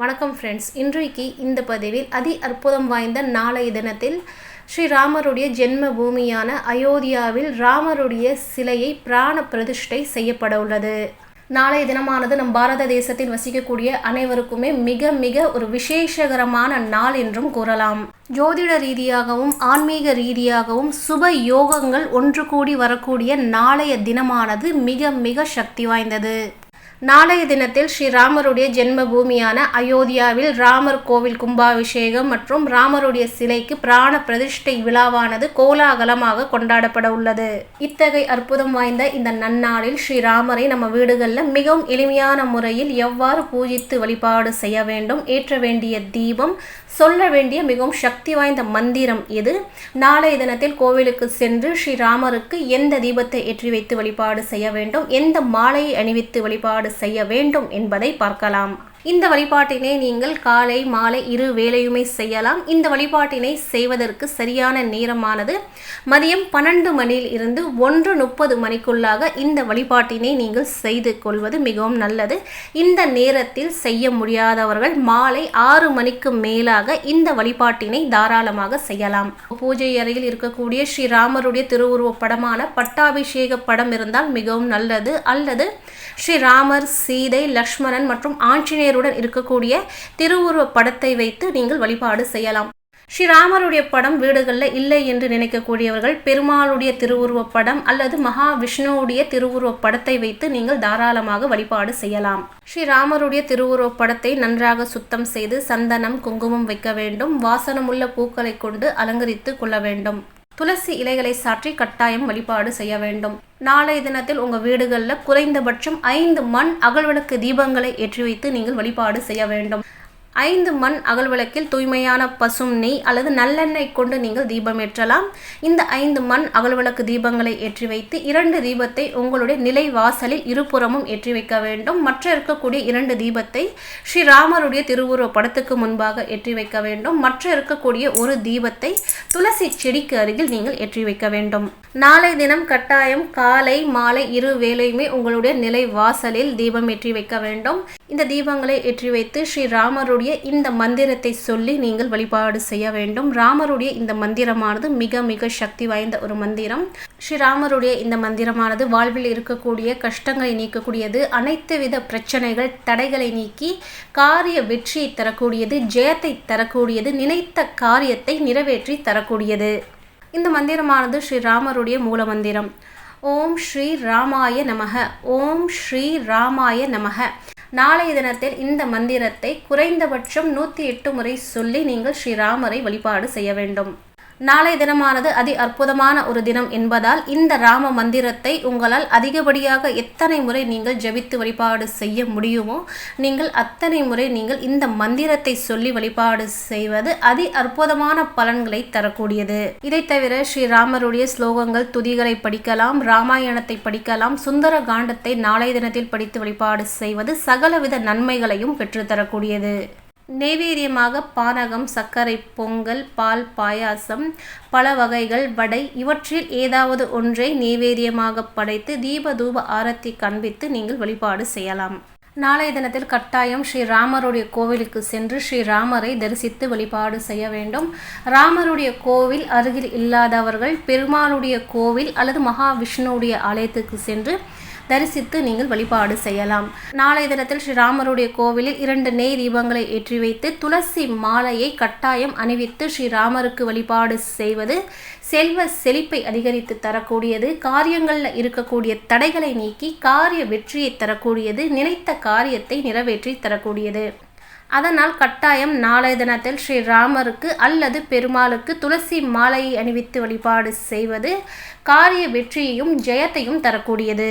வணக்கம் ஃப்ரெண்ட்ஸ் இன்றைக்கு இந்த பதிவில் அதி அற்புதம் வாய்ந்த நாளைய தினத்தில் ஸ்ரீராமருடைய ஜென்ம பூமியான அயோத்தியாவில் ராமருடைய சிலையை பிராண பிரதிஷ்டை செய்யப்பட உள்ளது. நாளைய தினமானது நம் பாரத தேசத்தில் வசிக்கக்கூடிய அனைவருக்குமே மிக மிக ஒரு விசேஷகரமான நாள் என்றும் கூறலாம். ஜோதிட ரீதியாகவும் ஆன்மீக ரீதியாகவும் சுப யோகங்கள் ஒன்று கூடி வரக்கூடிய நாளைய தினமானது மிக மிக சக்தி வாய்ந்தது. நாளைய தினத்தில் ஸ்ரீராமருடைய ஜென்ம பூமியான அயோத்தியாவில் ராமர் கோவில் கும்பாபிஷேகம் மற்றும் ராமருடைய சிலைக்கு பிராண பிரதிஷ்டை விழாவானது கோலாகலமாக கொண்டாடப்பட உள்ளது. இத்தகைய அற்புதம் வாய்ந்த இந்த நன்னாளில் ஸ்ரீராமரை நம்ம வீடுகளில் மிகவும் எளிமையான முறையில் எவ்வாறு பூஜித்து வழிபாடு செய்ய வேண்டும் ஏற்ற வேண்டிய தீபம் சொல்ல வேண்டிய மிகவும் சக்தி வாய்ந்த மந்திரம் எது? நாளைய தினத்தில் கோவிலுக்கு சென்று ஸ்ரீராமருக்கு எந்த தீபத்தை ஏற்றி வைத்து வழிபாடு செய்ய வேண்டும்? எந்த மாலையை அணிவித்து வழிபாடு செய்ய வேண்டும் என்பதை பார்க்கலாம். இந்த வழிபாட்டினை நீங்கள் காலை மாலை இரு வேலையுமே செய்யலாம். இந்த வழிபாட்டினை செய்வதற்கு சரியான நேரமானது மதியம் பன்னெண்டு மணியில் இருந்து ஒன்று முப்பது மணிக்குள்ளாக இந்த வழிபாட்டினை நீங்கள் செய்து கொள்வது மிகவும் நல்லது. இந்த நேரத்தில் செய்ய முடியாதவர்கள் மாலை ஆறு மணிக்கு மேலாக இந்த வழிபாட்டினை தாராளமாக செய்யலாம். பூஜை அறையில் இருக்கக்கூடிய ஸ்ரீராமருடைய திருவுருவ படமான பட்டாபிஷேக படம் இருந்தால் மிகவும் நல்லது. அல்லது ஸ்ரீராமர் சீதை லக்ஷ்மணன் மற்றும் ஆஞ்சநேயர் ஆஞ்சநேயருடன் இருக்கக்கூடிய திருவுருவ படத்தை வைத்து நீங்கள் வழிபாடு செய்யலாம். ஸ்ரீராமருடைய படம் வீடுகளில் இல்லை என்று நினைக்கக்கூடியவர்கள் பெருமாளுடைய திருவுருவப் படம் அல்லது மகாவிஷ்ணுவுடைய திருவுருவப் படத்தை வைத்து நீங்கள் தாராளமாக வழிபாடு செய்யலாம். ஸ்ரீராமருடைய திருவுருவப் படத்தை நன்றாக சுத்தம் செய்து சந்தனம் குங்குமம் வைக்க வேண்டும். வாசனமுள்ள பூக்களை கொண்டு அலங்கரித்து கொள்ள வேண்டும். துளசி இலைகளை சாற்றி கட்டாயம் வழிபாடு செய்ய வேண்டும். நாளைய தினத்தில் உங்கள் வீடுகளில் குறைந்தபட்சம் ஐந்து மண் அகல்விளக்கு தீபங்களை ஏற்றி வைத்து நீங்கள் வழிபாடு செய்ய வேண்டும். ஐந்து மண் அகல் விளக்கில் தூய்மையான பசும் நெய் அல்லது நல்லெண்ணெய் கொண்டு நீங்கள் தீபம் ஏற்றலாம். இந்த ஐந்து மண் அகல்விளக்கு தீபங்களை ஏற்றி வைத்து இரண்டு தீபத்தை உங்களுடைய நிலை வாசலில் இருபுறமும் ஏற்றி வைக்க வேண்டும். மற்ற இருக்கக்கூடிய இரண்டு தீபத்தை ஸ்ரீராமருடைய திருவுருவ படத்துக்கு முன்பாக ஏற்றி வைக்க வேண்டும். மற்ற இருக்கக்கூடிய ஒரு தீபத்தை துளசி செடிக்கு அருகில் நீங்கள் ஏற்றி வைக்க வேண்டும். நாளை தினம் கட்டாயம் காலை மாலை இரு வேலையுமே உங்களுடைய நிலை வாசலில் தீபம் ஏற்றி வைக்க வேண்டும். இந்த தீபங்களை ஏற்றி வைத்து ஸ்ரீ ராமருடைய இந்த மந்திரத்தை சொல்லி நீங்கள் வழிபாடு செய்ய வேண்டும். ராமருடைய இந்த மந்திரமானது மிக மிக சக்தி வாய்ந்த ஒரு மந்திரம். ஸ்ரீ ராமருடைய இந்த மந்திரமானது வாழ்வில் இருக்கக்கூடிய கஷ்டங்களை நீக்கக்கூடியது அனைத்து வித பிரச்சனைகள் தடைகளை நீக்கி காரிய வெற்றியை தரக்கூடியது ஜெயத்தை தரக்கூடியது நினைத்த காரியத்தை நிறைவேற்றி தரக்கூடியது. இந்த மந்திரமானது ஸ்ரீ ராமருடைய மூல மந்திரம். ஓம் ஸ்ரீ ராமாய நமக. ஓம் ஸ்ரீ ராமாய நமக. நாளைய தினத்தில் இந்த மந்திரத்தை குறைந்தபட்சம் நூற்றி எட்டு முறை சொல்லி நீங்கள் ஸ்ரீராமரை வழிபாடு செய்ய வேண்டும். நாளை தினமானது அதி அற்புதமான ஒரு தினம் என்பதால் இந்த ராம மந்திரத்தை உங்களால் அதிகப்படியாக எத்தனை முறை நீங்கள் ஜபித்து வழிபாடு செய்ய முடியுமோ நீங்கள் அத்தனை முறை நீங்கள் இந்த மந்திரத்தை சொல்லி வழிபாடு செய்வது அதி அற்புதமான பலன்களை தரக்கூடியது. இதை தவிர ஸ்ரீராமருடைய ஸ்லோகங்கள் துதிகளை படிக்கலாம் ராமாயணத்தை படிக்கலாம் சுந்தர காண்டத்தை நாளைய தினத்தில் படித்து வழிபாடு செய்வது சகலவித நன்மைகளையும் பெற்றுத்தரக்கூடியது. நெய்வேரியமாக பானகம் சர்க்கரை பொங்கல் பால் பாயாசம் பல வகைகள் வடை இவற்றில் ஏதாவது ஒன்றை நெய்வேரியமாக படைத்து தீப தூப ஆரத்தி கண்பித்து நீங்கள் வழிபாடு செய்யலாம். நாளைய தினத்தில் கட்டாயம் ஸ்ரீராமருடைய கோவிலுக்கு சென்று ஸ்ரீராமரை தரிசித்து வழிபாடு செய்ய வேண்டும். ராமருடைய கோவில் அருகில் இல்லாதவர்கள் பெருமாளுடைய கோவில் அல்லது மகாவிஷ்ணுவுடைய ஆலயத்துக்கு சென்று தரிசித்து நீங்கள் வழிபாடு செய்யலாம். நாளைய தினத்தில் ஸ்ரீராமருடைய கோவிலில் இரண்டு நெய் தீபங்களை ஏற்றி வைத்து துளசி மாலையை கட்டாயம் அணிவித்து ஸ்ரீராமருக்கு வழிபாடு செய்வது செல்வ செழிப்பை அதிகரித்து தரக்கூடியது காரியங்களில் இருக்கக்கூடிய தடைகளை நீக்கி காரிய வெற்றியை தரக்கூடியது நினைத்த காரியத்தை நிறைவேற்றி தரக்கூடியது. அதனால் கட்டாயம் நாளைய தினத்தில் ஸ்ரீராமருக்கு அல்லது பெருமாளுக்கு துளசி மாலையை அணிவித்து வழிபாடு செய்வது காரிய வெற்றியையும் ஜெயத்தையும் தரக்கூடியது.